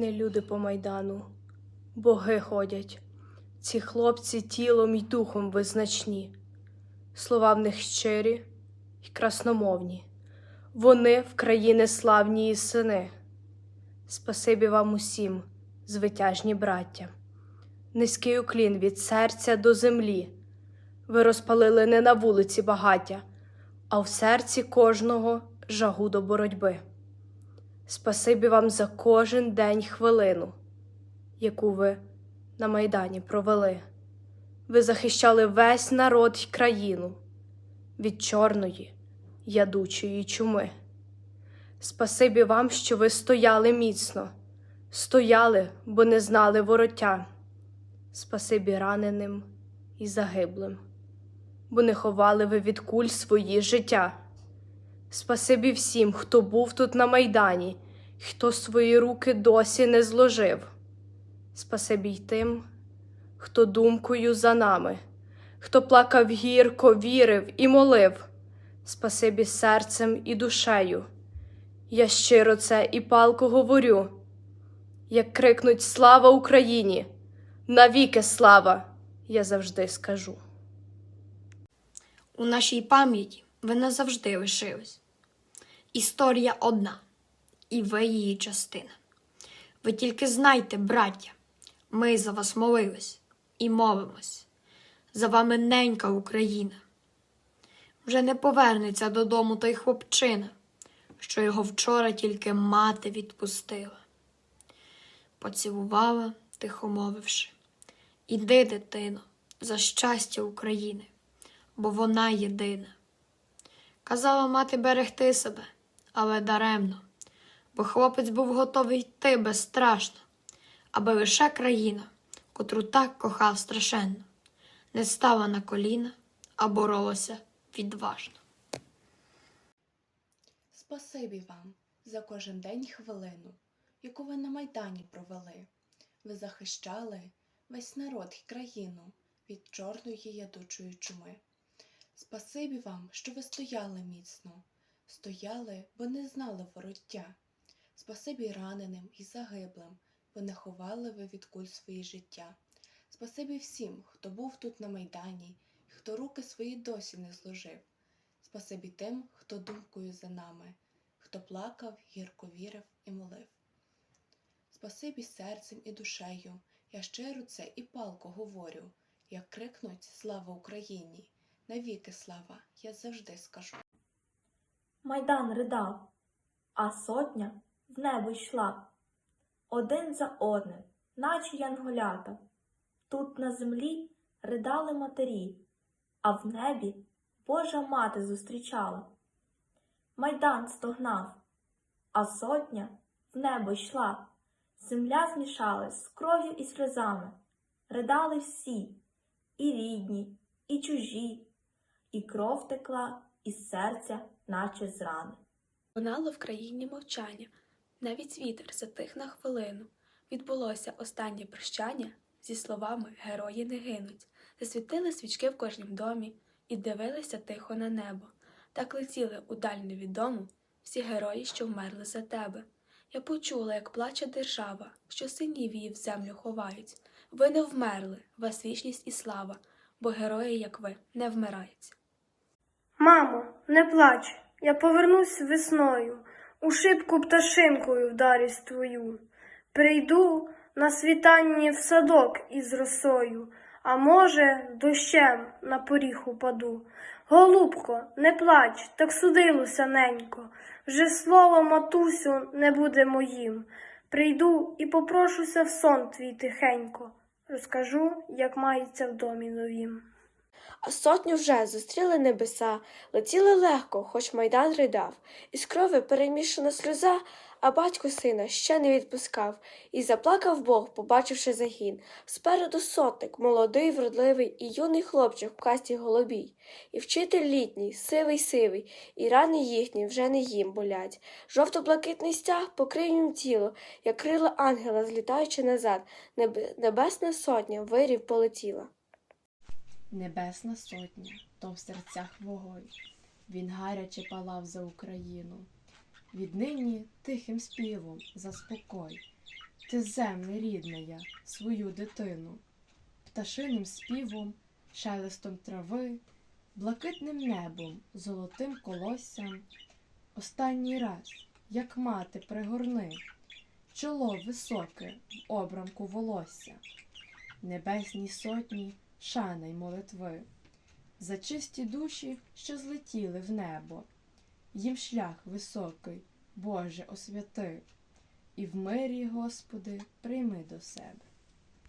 Не люди по майдану, боги ходять. Ці хлопці тілом й духом визначні, слова в них щирі й красномовні. Вони в країни славні і сини. Спасибі вам усім, звитяжні браття. Низький уклін від серця до землі. Ви розпалили не на вулиці багаття, а в серці кожного жагу до боротьби. Спасибі вам за кожен день хвилину, яку ви на Майдані провели. Ви захищали весь народ й країну від чорної, ядучої чуми. Спасибі вам, що ви стояли міцно, стояли, бо не знали вороття. Спасибі раненим і загиблим, бо не ховали ви від куль свої життя. Спасибі всім, хто був тут на майдані, хто свої руки досі не зложив. Спасибі й тим, хто думкою за нами, хто плакав гірко, вірив і молив. Спасибі серцем і душею. Я щиро це і палко говорю, як крикнуть Слава Україні! Навіки слава! Я завжди скажу. У нашій пам'яті ви назавжди лишились. Історія одна, і ви її частина. Ви тільки знайте, браття, ми за вас молились і молимось. За вами ненька Україна. Вже не повернеться додому той хлопчина, що його вчора тільки мати відпустила. Поцілувала, тихо мовивши. Іди, дитино, за щастя України бо вона єдина. Казала мати берегти себе, але даремно, бо хлопець був готовий йти безстрашно, аби лише країна, котру так кохав страшенно, не стала на коліна, а боролася відважно. Спасибі вам за кожен день хвилину, яку ви на Майдані провели. Ви захищали весь народ й країну від чорної ядучої чуми. Спасибі вам, що ви стояли міцно, стояли, бо не знали вороття. Спасибі раненим і загиблим, бо не ховали ви від куль свої життя. Спасибі всім, хто був тут на Майдані, і хто руки свої досі не зложив. Спасибі тим, хто думкою за нами, хто плакав, гірко вірив і молив. Спасибі серцем і душею, я щиро це і палко говорю, як крикнуть Слава Україні! Навіки слава, я завжди скажу. Майдан ридав, а сотня в небо йшла. Один за одним, наче янголята. Тут на землі ридали матері, а в небі Божа мати зустрічала. Майдан стогнав, а сотня в небо йшла. Земля змішалась з кров'ю і сльозами. Ридали всі, і рідні, і чужі, і кров текла із серця, наче з рани. Лунало в країні мовчання, навіть вітер затих на хвилину. Відбулося останнє прощання зі словами Герої не гинуть. Засвітили свічки в кожнім домі і дивилися тихо на небо. Так летіли у даль невідому всі герої, що вмерли за тебе. Я почула, як плаче держава, що синів її в землю ховають. Ви не вмерли, вас вічність і слава, бо герої, як ви, не вмирають. Мамо, не плач, я повернусь весною, у шибку пташинкою вдарюсь твою. Прийду на світанні в садок із росою, а може, дощем на поріг упаду. Голубко, не плач, так судилося ненько, вже слово, матусю, не буде моїм. Прийду і попрошуся в сон твій тихенько, розкажу, як мається в домі новім. А сотню вже зустріли небеса, летіли легко, хоч майдан ридав, із крови перемішана сльоза, а батько сина ще не відпускав, і заплакав Бог, побачивши загін. Спереду сотник, молодий, вродливий, і юний хлопчик в касті голубій, і вчитель літній, сивий сивий, і рани їхні вже не їм болять. Жовто-блакитний стяг покрив їм тіло, як крила ангела, злітаючи назад, Небе- небесна сотня вирів полетіла. Небесна сотня, то в серцях вогонь, він гаряче палав за Україну. Віднині тихим співом заспокой ти земле рідная, свою дитину, пташиним співом, шелестом трави, блакитним небом, золотим колоссям. Останній раз, як мати пригорни, чоло високе в обрамку волосся, небесній сотні шана й молитви, за чисті душі, що злетіли в небо, їм шлях високий, Боже, освяти, і в мирі, Господи, прийми до себе.